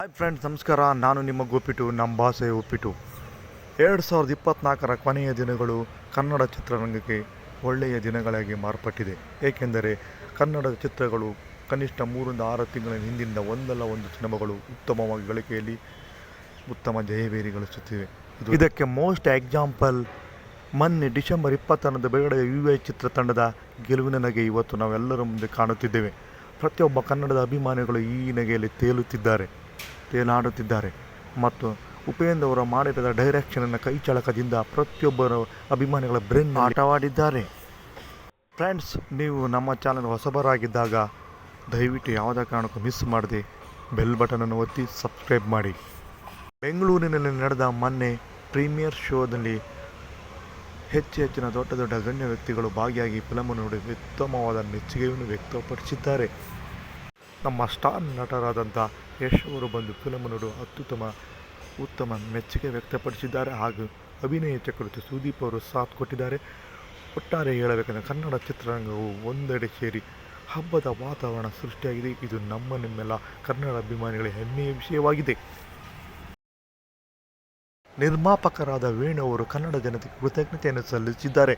Hi friends ನಮಸ್ಕಾರ. ನಾನು ನಿಮ್ಮ ಗೋಪಿಟು, ನಮ್ಮ ಭಾಷೆ ಒಪ್ಪಿಟು ಎರಡು ಸಾವಿರದ ಇಪ್ಪತ್ತ್ನಾಲ್ಕರ ಕೊನೆಯ ದಿನಗಳು ಕನ್ನಡ ಚಿತ್ರರಂಗಕ್ಕೆ ಒಳ್ಳೆಯ ದಿನಗಳಾಗಿ ಮಾರ್ಪಟ್ಟಿದೆ. ಏಕೆಂದರೆ ಕನ್ನಡ ಚಿತ್ರಗಳು ಕನಿಷ್ಠ ಮೂರಿಂದ ಆರು ತಿಂಗಳ ಹಿಂದಿನಿಂದ ಒಂದಲ್ಲ ಒಂದು ಸಿನಿಮಾಗಳು ಉತ್ತಮವಾಗಿ ಗಳಿಕೆಯಲ್ಲಿ ಉತ್ತಮ ಜಯಬೇರಿ ಗಳಿಸುತ್ತಿವೆ ಇದಕ್ಕೆ ಮೋಸ್ಟ್ ಎಕ್ಸಾಂಪಲ್ ಮೊನ್ನೆ ಡಿಸೆಂಬರ್ ಇಪ್ಪತ್ತರಂದು ಬಿಡುಗಡೆಯ ಯು ಐ ಚಿತ್ರತಂಡದ ಗೆಲುವಿನ ನಗೆ ಇವತ್ತು ನಾವೆಲ್ಲರ ಮುಂದೆ ಕಾಣುತ್ತಿದ್ದೇವೆ. ಪ್ರತಿಯೊಬ್ಬ ಕನ್ನಡದ ಅಭಿಮಾನಿಗಳು ಈ ನಗೆಯಲ್ಲಿ ತೇಲುತ್ತಿದ್ದಾರೆ. ತೇಲಾಡುತ್ತಿದ್ದಾರೆ. ಮತ್ತು ಉಪೇಂದ್ರ ಅವರು ಮಾಡಿದ ಡೈರೆಕ್ಷನ್ನ ಕೈ ಚಳಕದಿಂದ ಪ್ರತಿಯೊಬ್ಬರ ಅಭಿಮಾನಿಗಳ ಬ್ರೇನ್ ಆಟವಾಡಿದ್ದಾರೆ. ಫ್ರೆಂಡ್ಸ್ ನೀವು ನಮ್ಮ ಚಾನಲ್ ಹೊಸಬರಾಗಿದ್ದಾಗ ದಯವಿಟ್ಟು ಯಾವುದೇ ಕಾರಣಕ್ಕೂ ಮಿಸ್ ಮಾಡದೆ ಬೆಲ್ ಬಟನನ್ನು ಒತ್ತಿ ಸಬ್ಸ್ಕ್ರೈಬ್ ಮಾಡಿ. ಬೆಂಗಳೂರಿನಲ್ಲಿ ನಡೆದ ಮೊನ್ನೆ ಪ್ರೀಮಿಯರ್ ಶೋದಲ್ಲಿ ಹೆಚ್ಚು ಹೆಚ್ಚಿನ ದೊಡ್ಡ ದೊಡ್ಡ ಗಣ್ಯ ವ್ಯಕ್ತಿಗಳು ಭಾಗಿಯಾಗಿ ಫಿಲಮ್ ನೋಡಿ ಉತ್ತಮವಾದ ಮೆಚ್ಚುಗೆಯನ್ನು ವ್ಯಕ್ತಪಡಿಸಿದ್ದಾರೆ. ನಮ್ಮ ಸ್ಟಾರ್ ನಟರಾದಂಥ ಯಶ್ ಅವರು ಬಂದು ಫಿಲಮ್ ನೋಡು ಅತ್ಯುತ್ತಮ, ಉತ್ತಮ ಮೆಚ್ಚುಗೆ ವ್ಯಕ್ತಪಡಿಸಿದ್ದಾರೆ ಹಾಗೂ ಅಭಿನಯ ಚಕ್ರವರ್ತಿ ಸುದೀಪ್ ಅವರು ಸಾಥ್ ಕೊಟ್ಟಿದ್ದಾರೆ. ಒಟ್ಟಾರೆ ಹೇಳಬೇಕಂದ್ರೆ ಕನ್ನಡ ಚಿತ್ರರಂಗವು ಒಂದೆಡೆ ಸೇರಿ ಹಬ್ಬದ ವಾತಾವರಣ ಸೃಷ್ಟಿಯಾಗಿದೆ. ಇದು ನಮ್ಮ ನಿಮ್ಮೆಲ್ಲ ಕನ್ನಡ ಅಭಿಮಾನಿಗಳ ಹೆಮ್ಮೆಯ ವಿಷಯವಾಗಿದೆ. ನಿರ್ಮಾಪಕರಾದ ವೇಣು ಅವರು ಕನ್ನಡ ಜನತೆಗೆ ಕೃತಜ್ಞತೆಯನ್ನು ಸಲ್ಲಿಸಿದ್ದಾರೆ.